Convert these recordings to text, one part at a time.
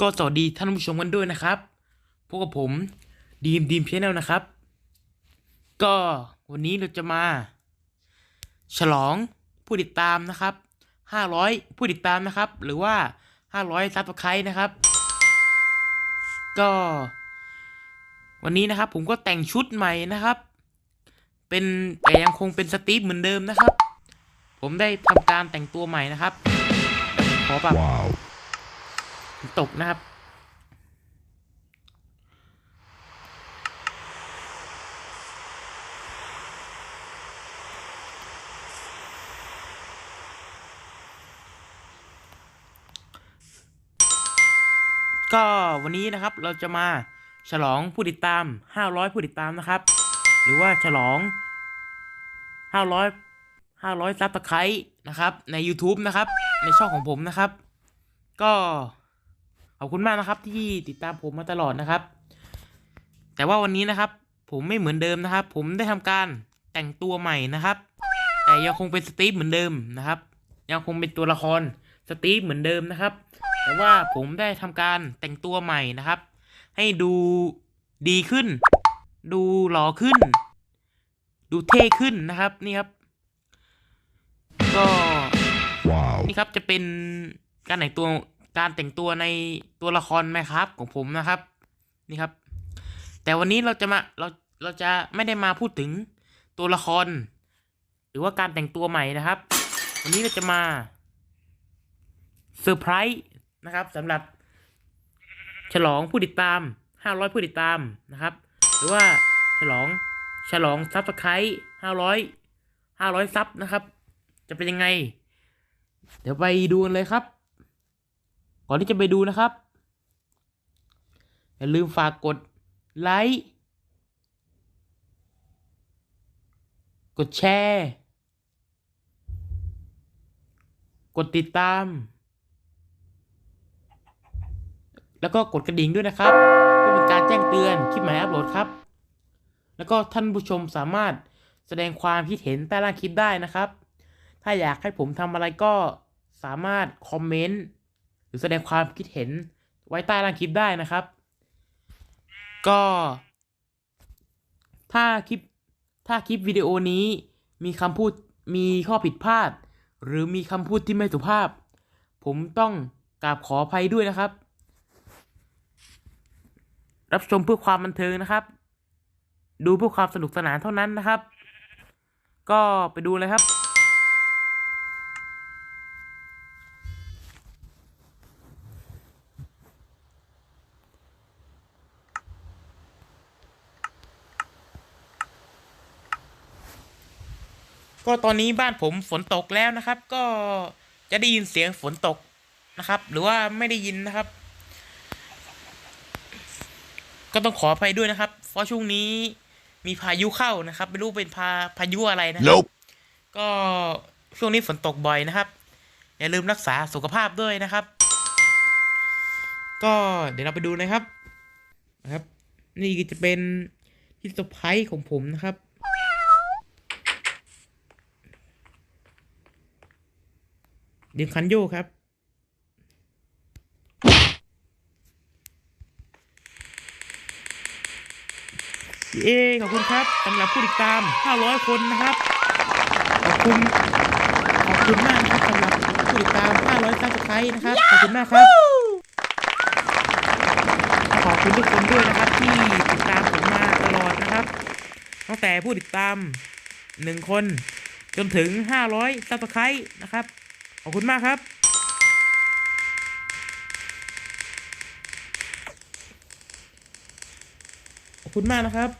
ก็สวัสดีท่านผู้ชมกันด้วยนะครับพบกับผมดีมดีมชแนลนะครับ ก็วันนี้เราจะมา ฉลองผู้ติดตามนะครับ 500 ผู้ติดตามนะครับ หรือว่า 500ซับสไครต์นะครับ ก็ วันนี้นะครับผมก็แต่งชุดใหม่นะครับ เป็นแต่ยังคงเป็นสตีฟเหมือนเดิมนะครับ ผมได้ทำการแต่งตัวใหม่นะครับ ขอปรับ Wow. ตกนะครับ ก็วันนี้นะครับเราจะมาฉลองผู้ติดตาม 500 ผู้ติดตามนะครับ หรือว่าฉลอง 500 500ซับสไครต์นะครับ ใน YouTube นะครับ ในช่องของผมนะครับ ก็ ขอบคุณมากนะครับที่ติดตามผมมาตลอดนะครับ แต่ว่าวันนี้นะครับ ผมไม่เหมือนเดิมนะครับ ผมได้ทำการแต่งตัวใหม่นะครับ แต่ยังคงเป็นสตีฟเหมือนเดิมนะครับ ยังคงเป็นตัวละครสตีฟเหมือนเดิมนะครับ แต่ว่าผมได้ทำการแต่งตัวใหม่นะครับ ให้ดูดีขึ้น ดูหล่อขึ้น ดูเท่ขึ้นนะครับนี่ครับ ก็ Wow. นี่ครับจะเป็นการแต่งตัว การแต่งตัวในตัวละครไหมครับของผมนะครับ นี่ครับ แต่วันนี้เราจะมาเราเราจะไม่ได้มาพูดถึงตัวละคร หรือว่าการแต่งตัวใหม่นะครับ วันนี้เราจะมาเซอร์ไพรส์นะครับสำหรับ ฉลองผู้ติดตาม 500 ผู้ติดตามนะครับ หรือว่าฉลองฉลองซับสไครต์500 500ซับนะครับ จะเป็นยังไง เดี๋ยวไปดูกันเลยครับ ก่อนที่จะไปดูนะครับ อย่าลืมฝากกดไลค์กดแชร์ กดติดตาม แล้วก็กดกระดิ่งด้วยนะครับ เพื่อเป็นการแจ้งเตือนคลิปใหม่อัปโหลดครับ แล้วก็ท่านผู้ชมสามารถแสดงความคิดเห็นใต้ล่างคลิปได้นะครับ ถ้าอยากให้ผมทำอะไรก็สามารถคอมเมนต์ รือแสดงความคิดเห็นไว้ใต้ล่างคลิปได้นะครับ ก็ ถ้าคลิปถ้าคลิปวิดีโอนี้มีคำพูดมีข้อผิดพลาด หรือมีคำพูดที่ไม่สุภาพ ผมต้องกราบขออภัยด้วยนะครับ รับชมเพื่อความบันเทิงนะครับ ดูเพื่อความสนุกสนานเท่านั้นนะครับ ก็ไปดูเลยครับ ก็ตอนนี้บ้านผมฝนตกแล้วนะครับ ก็จะได้ยินเสียงฝนตกนะครับ หรือว่าไม่ได้ยินนะครับ ก็ต้องขออภัยด้วยนะครับ เพราะช่วงนี้มีพายุเข้านะครับ ไม่รู้เป็นพาพายุอะไรนะครับ Nope. ก็ช่วงนี้ฝนตกบ่อยนะครับ อย่าลืมรักษาสุขภาพด้วยนะครับ ก็เดี๋ยวเราไปดูนะครับนะครับ นี่ก็จะเป็นที่เซอร์ไพรส์ของผมนะครับ ดึงคันโยกครับ เอขอบคุณครับสำหรับผู้ติดตาม 500 คนนะครับ ขอบคุณขอบคุณมากนะครับสำหรับผู้ติดตาม 500ซับสไครต์นะครับ ขอบคุณมากครับ ขอบคุณทุกคนด้วยนะครับ ที่ติดตามผมมาตลอดนะครับ ตั้งแต่ผู้ติดตาม 1 คนจนถึง 500ซับสไครต์นะครับข อบคุณมากครับขอบคุณมากนะครับ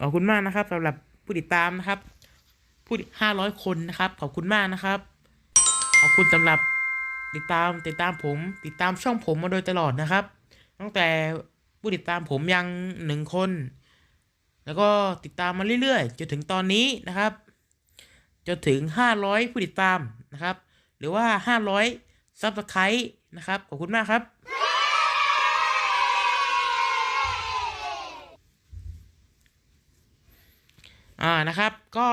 ขอบคุณมากนะครับสำหรับผู้ติดตามนะครับ ผู้ห้าร้อยคนนะครับ ขอบคุณมากนะครับ ขอบคุณสำหรับติดตามติดตามผม ติดตามช่องผมมาโดยตลอดนะครับ ตั้งแต่ ผู้ติดตามผมยังหนึ่งคน แล้วก็ติดตามมาเรื่อยๆจนถึงตอนนี้นะครับ จนถึงห้าร้อยผู้ติดตามนะครับ หรือว่าห้าร้อยซับสไครต์นะครับ ขอบคุณมากครับอ่านะครับก็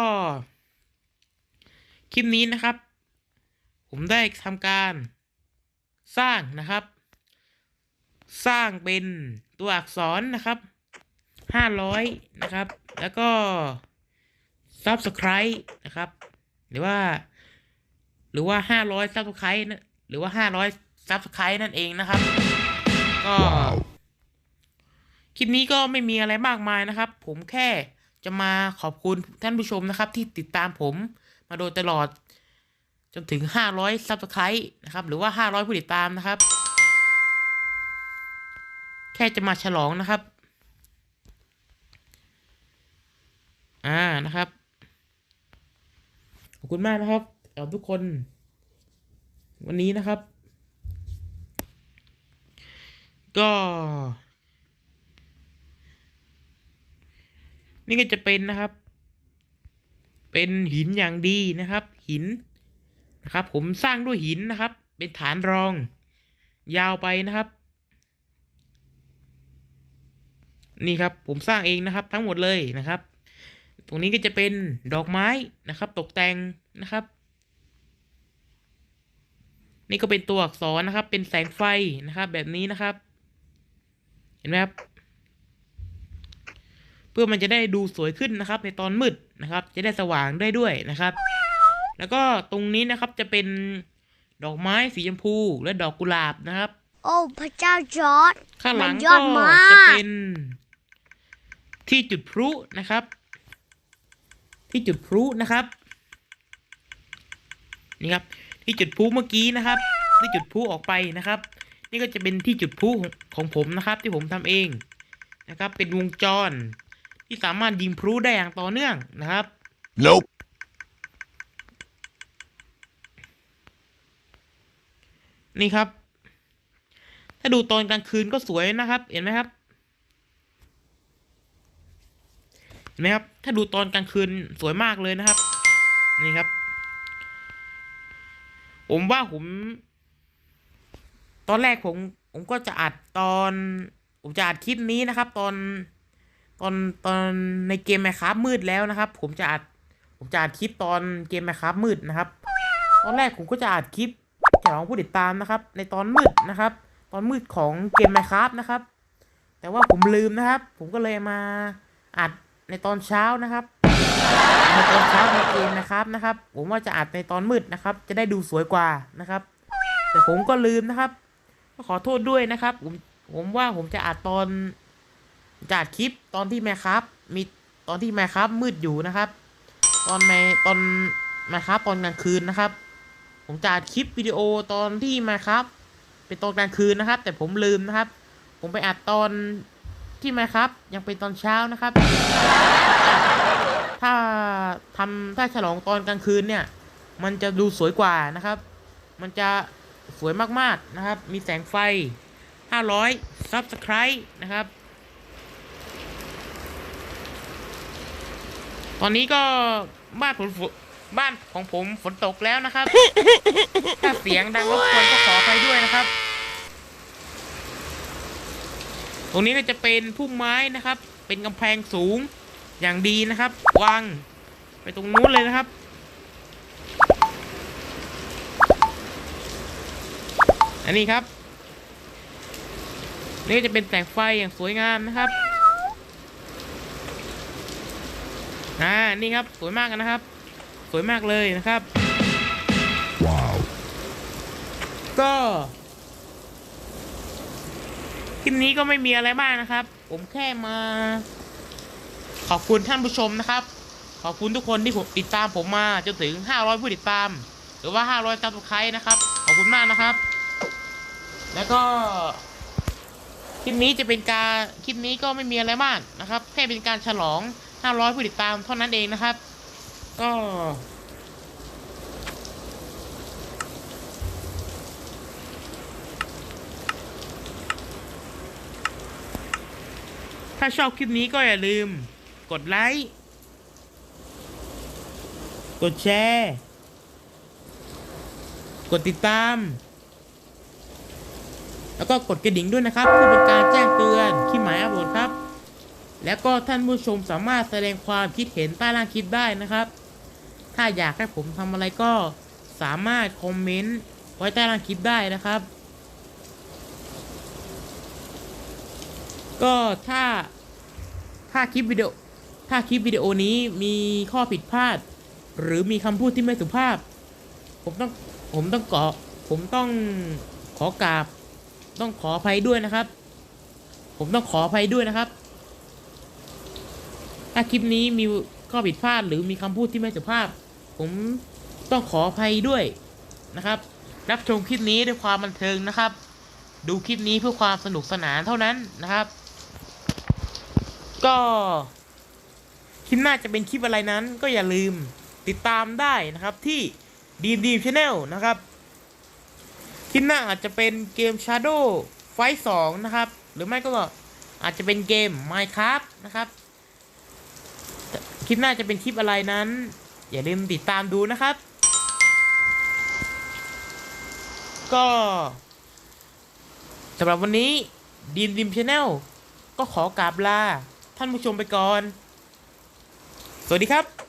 คลิปนี้นะครับ ผมได้ทำการสร้างนะครับ สร้างเป็น ตัวอักษรนะครับห้าร้อยนะครับ แล้วก็ subscribe นะครับ หรือว่า หรือว่าห้าร้อย subscribe นะหรือว่าห้าร้อย subscribe นั่นเองนะครับ ก็คลิปนี้ก็ไม่มีอะไรมากมายนะครับ ผมแค่จะมาขอบคุณท่านผู้ชมนะครับ ที่ติดตามผมมาโดยตลอด จนถึงห้าร้อยซับสไครต์นะครับ หรือว่าห้าร้อยผู้ติดตามนะครับ ค่จะมาฉลองนะครับ อ่านะครับ ขอบคุณมากนะครับกับทุกคน วันนี้นะครับ ก็ นี่ก็จะเป็นนะครับ เป็นหินอย่างดีนะครับ หินนะครับ ผมสร้างด้วยหินนะครับ เป็นฐานรอง ยาวไปนะครับ นี่ครับผมสร้างเองนะครับทั้งหมดเลยนะครับ ตรงนี้ก็จะเป็นดอกไม้นะครับ ตกแต่งนะครับ นี่ก็เป็นตัวอักษรนะครับ เป็นแสงไฟนะครับ แบบนี้นะครับ เห็นไหมครับเพื่อมันจะได้ดูสวยขึ้นนะครับ ในตอนมืดนะครับ จะได้สว่างได้ด้วยนะครับ แล้วก็ตรงนี้นะครับจะเป็นดอกไม้สีชมพูและดอกกุหลาบนะครับ โอ้พระเจ้าจอร์ดข้างหลังมันยก็อดมากจะเป็น ที่จุดพลุนะครับ ที่จุดพลุนะครับนี่ครับที่จุดพลุเมื่อกี้นะครับ ที่จุดพลุออกไปนะครับ นี่ก็จะเป็นที่จุดพลุของผมนะครับ ที่ผมทำเองนะครับ เป็นวงจร ที่สามารถยิงพลุได้อย่างต่อเนื่องนะครับ Nope. นี่ครับ ถ้าดูตอนกลางคืนก็สวยนะครับ เห็นไหมครับ เห็ นไหมครับ ถ้าดูตอนกลางคืนสวยมากเลยนะครับ นี่ครับ ผมว่าผม ตอนแรกผมผมก็จะอัดตอน ผมจะอัดคลิปนี้นะครับ ตอนตอนตอนในเกมแมคครามืดแล้วนะครับ ผมจะอัดผมจะอัดคลิปตอนเกมแมคครามืดนะครับ ตอนแรกผมก็จะอัดคลิปฉลองผู้ติดตามนะครับ ในตอนมืดนะครับ ตอนมืดของเกมไมครับนะครับ แต่ว่าผมลืมนะครับ ผมก็เลยมาอัด ในตอนเช้านะครับในตอนเช้าในเกมนะครับนะครับ ผมว่าจะอัดในตอนมืดนะครับ จะได้ดูสวยกว่านะครับ แต่ผมก็ลืมนะครับก็ขอโทษด้วยนะครับ ผมผมว่าผมจะอัดตอนจะอัดคลิปตอนที่แมครับมีตอนที่แมครับมืดอยู่นะครับ ตอนแมตอนแมครับตอนกลางคืนนะครับ ผมจะอัดคลิปวิดีโอตอนที่แมครับเป็นตอนกลางคืนนะครับ แต่ผมลืมนะครับ ผมไปอัดตอน ที่ไหมครับ ยังเป็นตอนเช้านะครับ ถ้าทำถ้าฉลองตอนกลางคืนเนี่ย มันจะดูสวยกว่านะครับ มันจะสวยมากๆนะครับ มีแสงไฟ 500 Subscribe นะครับ ตอนนี้ก็บ้านผมฝนบ้านของผมฝนตกแล้วนะครับ ถ้าเสียงดังรบกวนก็ขอไปด้วยนะครับ ตรงนี้ก็จะเป็นพุ่มไม้นะครับ เป็นกำแพงสูงอย่างดีนะครับ วางไปตรงนู้นเลยนะครับ อันนี้ครับ นี่ก็จะเป็นแสงไฟอย่างสวยงามนะครับ อ่า นี่ครับสวยมากนะครับ สวยมากเลยนะครับ Wow. ก็ คลิปนี้ก็ไม่มีอะไรมากนะครับ ผมแค่มา ขอบคุณท่านผู้ชมนะครับ ขอบคุณทุกคนที่ผมติดตามผมมาจนถึง 500 ผู้ติดตาม หรือว่า 500ซับสไครต์นะครับ ขอบคุณมากนะครับ แล้วก็คลิปนี้จะเป็นการคลิปนี้ก็ไม่มีอะไรมากนะครับ แค่เป็นการฉลอง 500 ผู้ติดตามเท่านั้นเองนะครับ ก็ ถ้าชอบคลิปนี้ก็อย่าลืม กดไลค์ กดแชร์ กดติดตาม แล้วก็กดกระดิ่งด้วยนะครับ เพื่อเป็นการแจ้งเตือนคลิปหมายอัปโหลดครับ แล้วก็ท่านผู้ชมสามารถแสดงความคิดเห็นใต้ล่างคลิปได้นะครับ ถ้าอยากให้ผมทำอะไรก็สามารถคอมเมนต์ไว้ใต้ล่างคลิปได้นะครับ ก็ถ้าถ้าคลิปวิดีโอถ้าคลิปวิดีโอนี้มีข้อผิดพลาด หรือมีคำพูดที่ไม่สุภาพ ผมต้องผมต้องขอผมต้องขอกราบ ต้องขออภัยด้วยนะครับ ผมต้องขออภัยด้วยนะครับ ถ้าคลิปนี้มีข้อผิดพลาด หรือมีคำพูดที่ไม่สุภาพ ผมต้องขออภัยด้วยนะครับ รับชมคลิปนี้ด้วยความบันเทิงนะครับ ดูคลิปนี้เพื่อความสนุกสนานเท่านั้นนะครับ ก็คลิปหน้าจะเป็นคลิปอะไรนั้น ก็อย่าลืมติดตามได้นะครับที่ดีมดีมชาแนลนะครับคลิปหน้าอาจจะเป็นเกม Shadow Fight 2 นะครับ หรือไม่ก็อาจจะเป็นเกม Minecraft นะครับคลิปหน้าจะเป็นคลิปอะไรนั้น อย่าลืมติดตามดูนะครับ ก็สำหรับวันนี้ดีมดีมชาแนลก็ขอกราบลา ท่านผู้ชมไปก่อน สวัสดีครับ